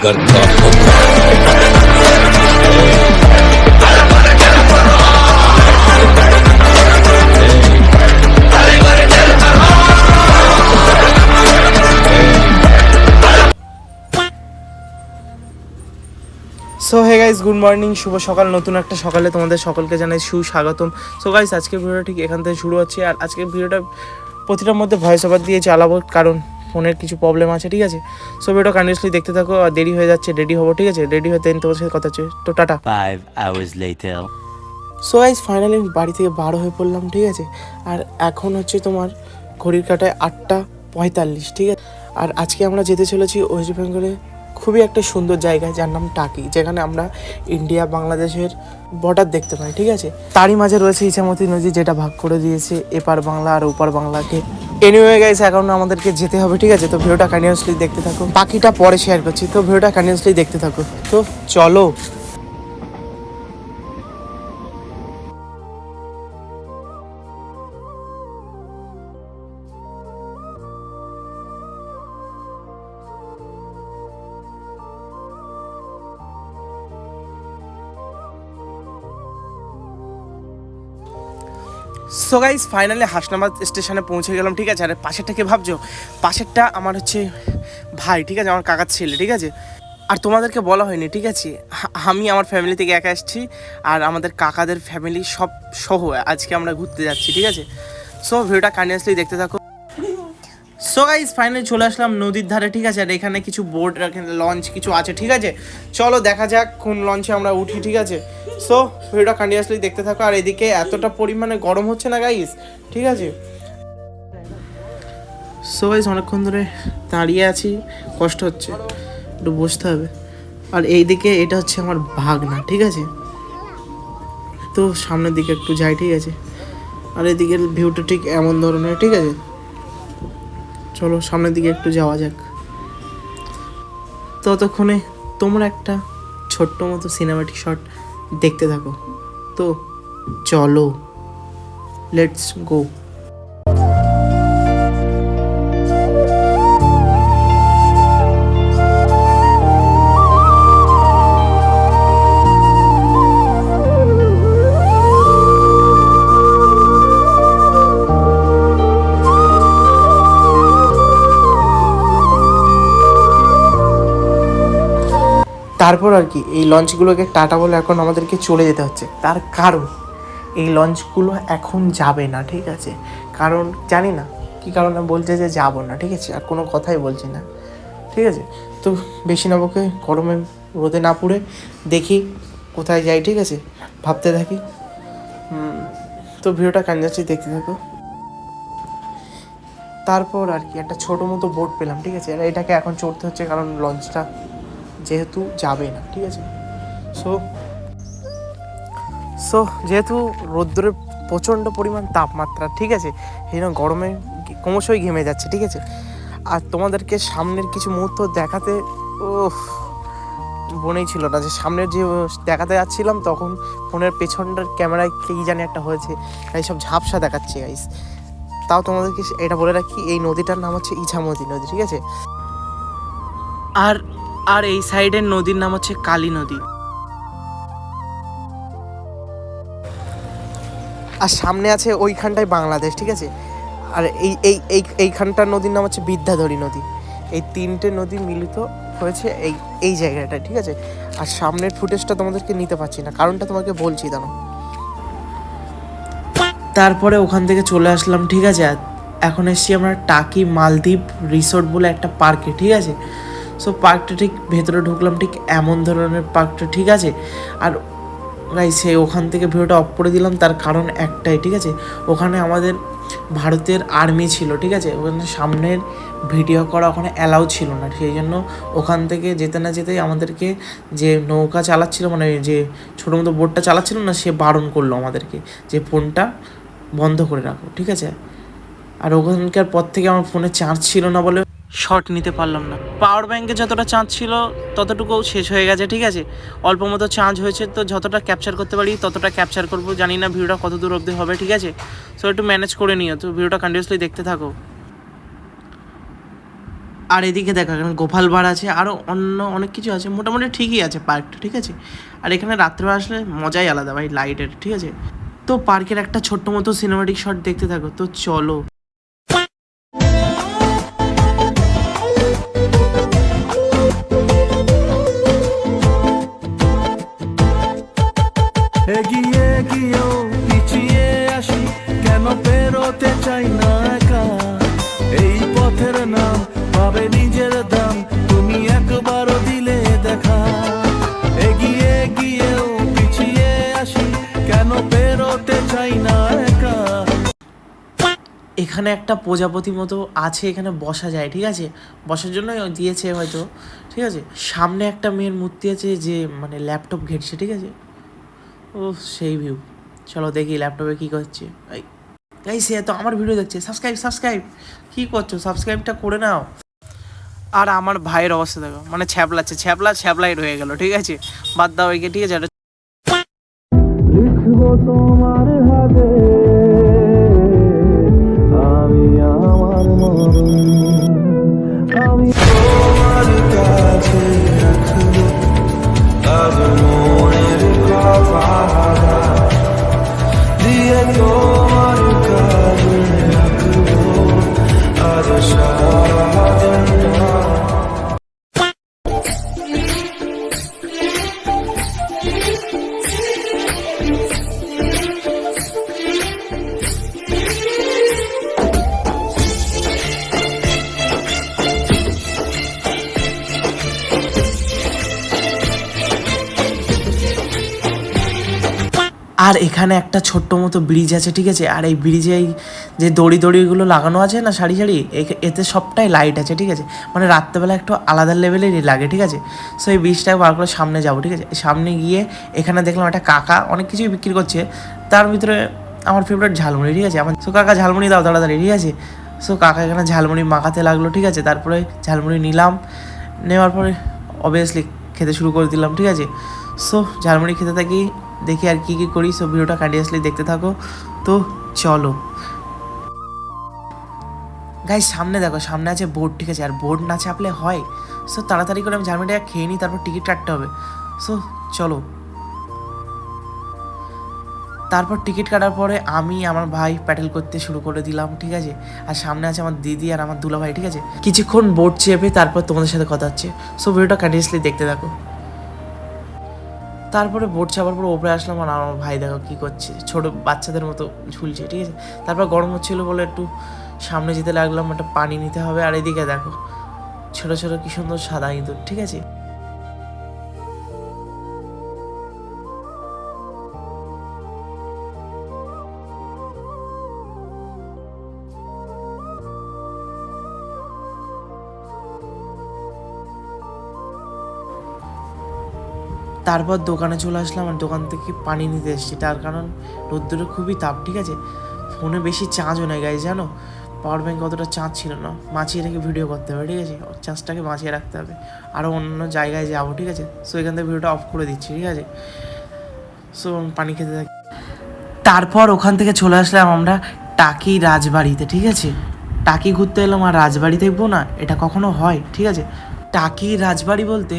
Tiger का हुक्म so hey guys good morning শুভ সকাল নতুন একটা সকালে তোমাদের সকলকে জানাই সুস্বাগতম সো গাইস আজকের ভিডিওটা ঠিক এখান থেকে শুরু হচ্ছে আর আজকের ভিডিওটা প্রতিটার মধ্যে ভয়েস ওভার দিয়ে চালাবো কারণ ফোনের কিছু প্রবলেম আছে ঠিক আছে? সো ভিডিও কন্টিনিউসলি দেখতে থাকো আর দেরি হয়ে যাচ্ছে রেডি হব ঠিক আছে? রেডি হতে তোমার সাথে কথা হচ্ছে। তো tata. Five hours later so guys finally বাড়ি থেকে বারো হয়ে পড়লাম ঠিক আছে? আর এখন হচ্ছে তোমার ঘড়ির কাটায় আটটা পঁয়তাল্লিশ ঠিক আছে? আর আজকে আমরা যেতে চলেছি ওয়েস্ট বেঙ্গলে খুবই একটা সুন্দর জায়গা যার নাম টাকি, যেখানে আমরা ইন্ডিয়া, বাংলাদেশের বর্ডার দেখতে পাই, ঠিক আছে? তারই মাঝে রয়েছে ইছামতি নদী, যেটা ভাগ করে দিয়েছে এপার বাংলা আর ওপার বাংলাকে। এনিওয়ে গাইস এখন আমাদেরকে যেতে হবে, ঠিক আছে? তো ভিডিওটা কন্টিনিউসলি দেখতে থাকো বাকিটা পরে শেয়ার করছি, তো ভিডিওটা কন্টিনিউসলি দেখতে থাকো তো চলো সো গাইজ ফাইনালি হাসনাবাদ স্টেশনে পৌঁছে গেলাম, ঠিক আছে? আর পাশেরটাকে ভাবছ? পাশেরটা আমার হচ্ছে ভাই, ঠিক আছে? আমার কাকার ছেলে, ঠিক আছে? আর তোমাদেরকে বলা হয়নি, ঠিক আছে? আমি আমার ফ্যামিলি থেকে একা এসেছি, আর আমাদের কাকাদের ফ্যামিলি সব সহ আজকে আমরা ঘুরতে যাচ্ছি, ঠিক আছে? সো ভিডিওটা কন্টিনিউসলি দেখতে থাকো। সো গাইজ ফাইনালি চলে আসলাম নদীর ধারে, ঠিক আছে? আর এখানে কিছু বোট লঞ্চ কিছু আছে, ঠিক আছে? চলো দেখা যাক কোন লঞ্চে আমরা উঠি, ঠিক আছে? সো ভিডিওটা কন্টিনিউসলি দেখতে থাকো, আর এদিকে এতটা পরিমাণে গরম হচ্ছে না গাইজ ঠিক আছে? সো গাইজ অনেকক্ষণ ধরে দাঁড়িয়ে আছি, কষ্ট হচ্ছে, একটু বসতে হবে। আর এইদিকে এটা হচ্ছে আমার ভাগনা, ঠিক আছে? তো সামনের দিকে একটু যাই, ঠিক আছে? আর এদিকের ভিউটা ঠিক এমন ধরনের, ঠিক আছে? চলো সামনের দিকে একটু যাওয়া যাক। ততক্ষণে তোমরা একটা ছোট্ট মতো সিনেমাটিক শট দেখতে থাকো। তো চলো লেটস গো তারপর আর কি, এই লঞ্চগুলোকে টাটা বলে এখন আমাদেরকে চলে যেতে হচ্ছে। তার কারণ, এই লঞ্চগুলো এখন যাবে না, ঠিক আছে? কারণ, জানি না কি কারণে বলছে যে যাব না, ঠিক আছে? আর কোনো কথাই বলছি না, ঠিক আছে? তো বেশি না বকে গরমে রোদে না পুড়ে দেখি কোথায় যাই, ঠিক আছে? ভাবতে থাকি। তো ভিডিওটা কান্যাচ্ছি দেখতে থাকো। তারপর আর কি একটা ছোটো মতো বোট পেলাম, ঠিক আছে? এটাকে এখন চড়তে হচ্ছে কারণ লঞ্চটা যেহেতু যাবে না, ঠিক আছে? সো সো যেহেতু রৌদ্রের প্রচণ্ড পরিমাণ তাপমাত্রা, ঠিক আছে? এই জন্য গরমে ক্রমশই ঘেমে যাচ্ছে, ঠিক আছে? আর তোমাদেরকে সামনের কিছু মুহূর্ত দেখাতে ও মনেই ছিল না যে সামনের যে দেখাতে যাচ্ছিলাম তখন ফোনের পেছনটার ক্যামেরায় কী জানি একটা হয়েছে তাই সব ঝাপসা দেখাচ্ছে গাইস তাও তোমাদেরকে এটা বলে রাখি, এই নদীটার নাম হচ্ছে ইছামতি নদী, ঠিক আছে? আর আর এই সাইডের নদীর নাম হচ্ছে কালী নদী। আর সামনে আছে ওইখানটায় বাংলাদেশ, ঠিক আছে? আর এই এই এই, এইখানটার নদীর নাম হচ্ছে বিদ্যাধরী নদী। এই তিনটে নদী মিলিত হয়েছে এই এই জায়গাটা ঠিক আছে? আর সামনের ফুটেজটা তোমাদেরকে নিতে পারছি না, কারণটা তোমাকে বলছি দাঁড়ো তারপরে ওখান থেকে চলে আসলাম, ঠিক আছে? এখন এসছি আমরা টাকি মালদ্বীপ রিসোর্ট বলে একটা পার্কে, ঠিক আছে? সো পার্কটা ঠিক ভেতরে ঢুকলাম, ঠিক এমন ধরনের পার্কটা ঠিক আছে? আর গাইস সে ওখান থেকে ভিডিওটা অফ করে দিলাম, তার কারণ একটাই, ঠিক আছে? ওখানে আমাদের ভারতের আর্মি ছিল, ঠিক আছে? ওখানে সামনের ভিডিও করা ওখানে অ্যালাউ ছিল না, সেই জন্য ওখান থেকে যেতে না যেতেই আমাদেরকে যে নৌকা চালাচ্ছিল মানে যে ছোটো মতো বোটটা চালাচ্ছিল না, সে বারণ করল আমাদেরকে যে ফোনটা বন্ধ করে রাখো, ঠিক আছে? আর ওখানকার পর থেকে আমার ফোনে চার্জ ছিল না বলে শর্ট নিতে পারলাম না। পাওয়ার ব্যাঙ্কে যতটা চার্জ ছিল ততটুকু শেষ হয়ে গেছে, ঠিক আছে? অল্প মতো চার্জ হয়েছে, তো যতটা ক্যাপচার করতে পারি, ততটা ক্যাপচার করব। জানি না ভিডিওটা কত দূর অবধি হবে, ঠিক আছে? সো একটু ম্যানেজ করে নিও, তো ভিডিওটা কন্টিনিউসলি দেখতে থাকো। আর এদিকে দেখো, এখানে গোপাল বার আছে আরও অন্য অনেক কিছু আছে, মোটামুটি ঠিকই আছে পার্কটা ঠিক আছে? আর এখানে রাত্রে আসলে মজাই আলাদা ভাই লাইটের ঠিক আছে? তো পার্কের একটা ছোট্ট মতো সিনেমাটিক শট দেখতে থাকো, তো চলো। এগিয়ে গিয়েও পিছিয়ে আসি, কেন পেরোতে চাই না একা? এই পথের নাম পাবে নিজের দাম, তুমি একবারও দিলে দেখা। এগিয়ে গিয়েও পিছিয়ে আসি, কেন পেরোতে চাই না একা? এখানে একটা প্রজাপতি মতো আছে, এখানে বসা যায়, ঠিক আছে? বসার জন্য দিয়েছে হয়তো, ঠিক আছে? সামনে একটা মেয়ের মূর্তি আছে যে মানে ল্যাপটপ ঘেটছে, ঠিক আছে? ও সেই ভিউ চলো দেখি ল্যাপটপে কী করছে। এই সে তো আমার ভিডিও দেখছে। সাবস্ক্রাইব সাবস্ক্রাইব কী করছ? সাবস্ক্রাইবটা করে নাও। আর আমার ভাইয়ের অবস্থা দেখো। মানে ছ্যাপলাচ্ছে, ছ্যাপলা ছ্যাপলাই রয়ে গেল, ঠিক আছে? বাদ দাও ঠিক আছে? তোমার। আর এখানে একটা ছোট্ট মতো ব্রিজ আছে, ঠিক আছে? আর এই ব্রিজে যে দড়ি দড়িগুলো লাগানো আছে না, সারি সারি এতে সবটাই লাইট আছে, ঠিক আছে? মানে রাত্রেবেলা একটু আলাদা লেভেলেরই লাগে, ঠিক আছে? সো এই ব্রিজটাকে বার করে সামনে যাব, ঠিক আছে? সামনে গিয়ে এখানে দেখলাম একটা কাকা অনেক কিছুই বিক্রি করছে। তার ভিতরে আমার ফেভারিট ঝালমুড়ি, ঠিক আছে? আমার সো কাকা, ঝালমুড়ি দাও তাড়াতাড়ি, ঠিক আছে? সো কাকা এখানে ঝালমুড়ি মাখাতে লাগল, ঠিক আছে? তারপরে ঝালমুড়ি নিলাম। নেওয়ার পরে অবভিয়াসলি খেতে শুরু করে দিলাম, ঠিক আছে? সো ঝালমুড়ি খেতে থাকি দেখি আর কি কি করি সো ভিডিওটা কন্টিনিউসলি দেখতে থাকো। তো চলো। গাই সামনে দেখো, সামনে আছে বোর্ড ঠিক আছে? আর বোর্ড না চাপলে হয়। সো তাড়াতাড়ি করে আমি ঝালমুড়িটা খেয়ে নিই, তারপর টিকিট কাটতে হবে। সো চলো। তারপর টিকিট কাটার পরে আমি আমার ভাই প্যাটেল করতে শুরু করে দিলাম, ঠিক আছে? আর সামনে আছে আমার দিদি আর আমার দুলা ভাই ঠিক আছে? কিছুক্ষণ বোর্ড চেপে তারপর তোমাদের সাথে কথা হচ্ছে। সো ভিডিওটা কন্টিনিউসলি দেখতে থাকো। তারপরে বোট ছাপার পর ওপরে আসলাম আর আমার ভাই, দেখো কী করছে? ছোট বাচ্চাদের মতো ঝুলছে, ঠিক আছে? তারপর গরম হচ্ছিল বলে একটু সামনে যেতে লাগলাম, একটা পানি নিতে হবে। আর এদিকে দেখো, ছোটো ছোটো কী সুন্দর সাদা ইঁদুর, ঠিক আছে? তারপর দোকানে চলে আসলাম আর দোকান থেকে পানি নিতে এসেছি। তার কারণ রোদ্দুরে খুবই তাপ, ঠিক আছে? ফোনে বেশি চার্জও নেই গাইজ জানো? পাওয়ার ব্যাঙ্ক অতটা চার্জ ছিল না। মাছিয়ে রেখে ভিডিও করতে হবে, ঠিক আছে? চার্জটাকে বাঁচিয়ে রাখতে হবে। আরও অন্য জায়গায় যাব, ঠিক আছে? সো এখান থেকে ভিডিওটা অফ করে দিচ্ছি, ঠিক আছে? সো পানি খেতে থাকি। তারপর ওখান থেকে চলে আসলাম আমরা টাকি রাজবাড়িতে, ঠিক আছে? টাকি ঘুরতে এলাম আর রাজবাড়ি দেখব না, এটা কখনো হয়, ঠিক আছে? টাকি রাজবাড়ি বলতে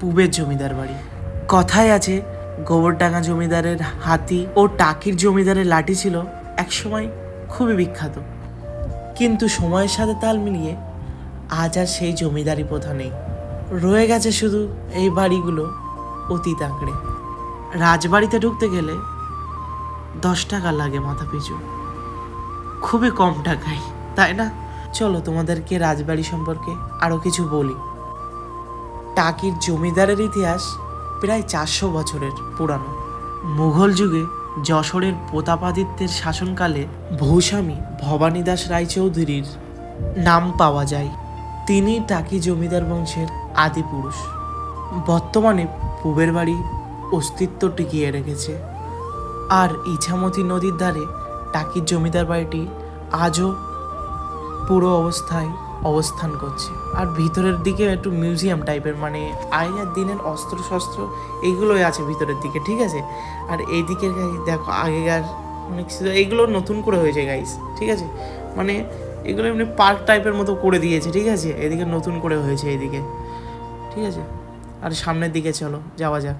পূবের জমিদার বাড়ি। কথায় আছে, গোবরডাঙ্গা জমিদারের হাতি ও টাকির জমিদারের লাঠি ছিল একসময় খুবই বিখ্যাত। কিন্তু সময়ের সাথে তাল মিলিয়ে আজ আর সেই জমিদারি প্রথা নেই। রয়ে গেছে শুধু এই বাড়িগুলো অতীত আঁকড়ে। রাজবাড়িতে ঢুকতে গেলে দশ টাকা লাগে মাথা পিছু। খুবই কম টাকায়, তাই না? চলো তোমাদেরকে রাজবাড়ি সম্পর্কে আরও কিছু বলি। টাকির জমিদারের ইতিহাস প্রায় চারশো বছরের পুরানো। মুঘল যুগে যশোরের প্রতাপাদিত্যের শাসনকালে ভূস্বামী ভবানীদাস রায়চৌধুরীর নাম পাওয়া যায়। তিনি টাকি জমিদার বংশের আদি পুরুষ। বর্তমানে পূবের বাড়ি অস্তিত্ব টিকিয়ে রেখেছে। আর ইছামতি নদীর ধারে টাকির জমিদার বাড়িটি আজও পুরো অবস্থায় অবস্থান করছে। আর ভিতরের দিকে একটু মিউজিয়াম টাইপের মানে আগেকার দিনের অস্ত্র শস্ত্র এইগুলোই আছে ভিতরের দিকে, ঠিক আছে? আর এই দিকের দেখো আগেকার অনেক কিছু এইগুলো নতুন করে হয়েছে গাইস ঠিক আছে? মানে এগুলো এমনি পার্ক টাইপের মতো করে দিয়েছে, ঠিক আছে? এদিকে নতুন করে হয়েছে এদিকে ঠিক আছে? আর সামনের দিকে চলো, যাওয়া যাক।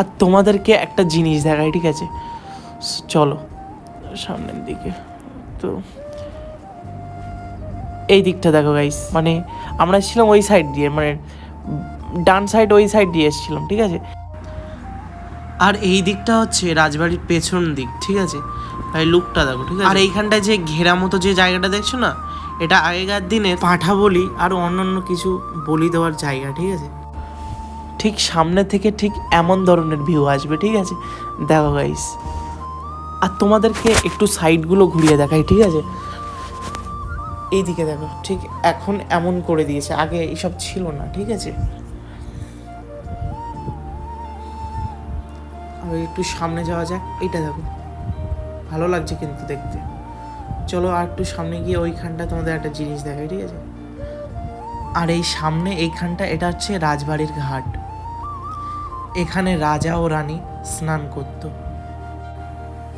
আর তোমাদেরকে একটা জিনিস দেখাই ঠিক আছে? চলো সামনের দিকে। তো এই দিকটা দেখো গাইস মানে আমরা এসেছিলাম ওই সাইড দিয়ে মানে ডান সাইড ওই সাইড দিয়ে এসেছিলাম ঠিক আছে? আর এই দিকটা হচ্ছে রাজবাড়ির পেছন দিক ঠিক আছে? ভাই লুকটা দেখো ঠিক আছে? আর এইখানটায় যে ঘেরা মতো যে জায়গাটা দেখছ না এটা আগেকার দিনে পাঠা বলি আর অন্যান্য কিছু বলি দেওয়ার জায়গা ঠিক আছে? ঠিক সামনে থেকে ঠিক এমন ধরনের ভিউ আসবে, ঠিক আছে? দেখো গাইস আর তোমাদেরকে একটু সাইডগুলো ঘুরিয়ে দেখাই, ঠিক আছে? এইদিকে দেখো, ঠিক এখন এমন করে দিয়েছে, আগে এইসব ছিল না, ঠিক আছে? আর একটু সামনে যাওয়া যাক, এইটা দেখো। ভালো লাগছে কিন্তু দেখতে। চলো আর একটু সামনে গিয়ে ওইখানটা তোমাদের একটা জিনিস দেখাই, ঠিক আছে? আর এই সামনে এইখানটা, এটা হচ্ছে রাজবাড়ির ঘাট। এখানে রাজা ও রানী স্নান করত।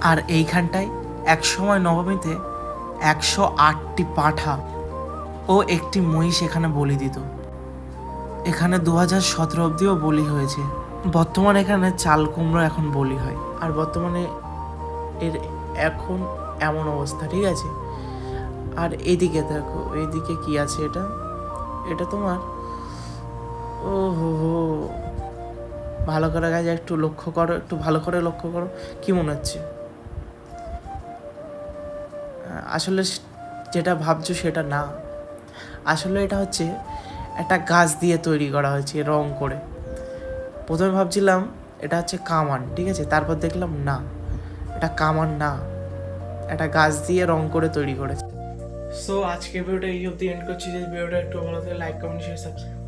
আর এইখানটায় একসময় নবমীতে একশো আটটি পাঠা ও একটি মহিষ এখানে বলি দিত। এখানে দু হাজার সতেরো অব্দিও বলি হয়েছে। বর্তমানে এখানে চাল কুমড়ো এখন বলি হয়। আর বর্তমানে এর এখন এমন অবস্থা, ঠিক আছে? আর এদিকে দেখো, এদিকে কি আছে এটা? এটা তোমার ও হো ভালো করে গাছ একটু লক্ষ্য করো, একটু ভালো করে লক্ষ্য করো, কি মনে হচ্ছে? আসলে যেটা ভাবছ সেটা না। আসলে এটা হচ্ছে একটা গাছ দিয়ে তৈরি করা হয়েছে রং করে। প্রথমে ভাবছিলাম এটা হচ্ছে কামান, ঠিক আছে? তারপর দেখলাম না, এটা কামান না একটা গাছ দিয়ে রং করে তৈরি করেছে। সো আজকে ভিডিওটা এই অবধি এন্ড করছি। যে ভিডিওটা একটু ভালো থাকে লাইক কমেন্ট শেয়ার সাবস্ক্রাইব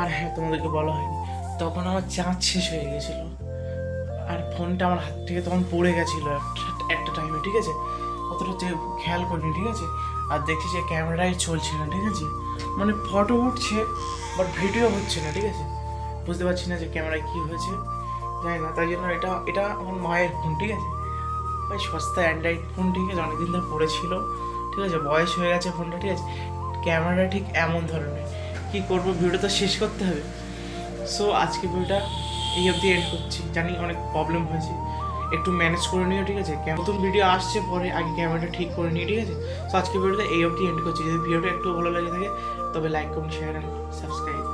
আর হ্যাঁ তোমাদেরকে বলা হয়নি। তখন আমার চাঁদ শেষ হয়ে গেছিল। আর ফোনটা আমার হাত থেকে তখন পড়ে গেছিল একটা- টাইমে ঠিক আছে? অতটা যে খেয়াল করিনি, ঠিক আছে? আর দেখছি যে ক্যামেরাই চলছে না, ঠিক আছে? মানে ফটো উঠছে বাট ভিডিও হচ্ছে না, ঠিক আছে? বুঝতে পারছি না যে ক্যামেরায় কী হয়েছে, জানি না, তাই জন্য এটা এটা আমার মায়ের ফোন ঠিক আছে? ওই সস্তা অ্যান্ড্রয়েড ফোন ঠিক আছে? অনেকদিন ধরে পড়েছিল, ঠিক আছে? বয়স হয়ে গেছে ফোনটা ঠিক আছে? ক্যামেরাটা ঠিক এমন ধরনের। কী করব? ভিডিও তো শেষ করতে হবে। সো আজকে ভিডিওটা এই অবধি এন্ড করছি। জানি অনেক প্রবলেম হয়েছে। একটু ম্যানেজ করে নিও, ঠিক আছে? নতুন ভিডিও আসছে, পরে আগে ক্যামেরাটা ঠিক করে নিও, ঠিক আছে? সো আজকে ভিডিওটা এই অবধি এন্ড করছি। যদি ভিডিওটা একটু ভালো লাগে থাকে, তবে লাইক করুন শেয়ার অ্যান্ড সাবস্ক্রাইব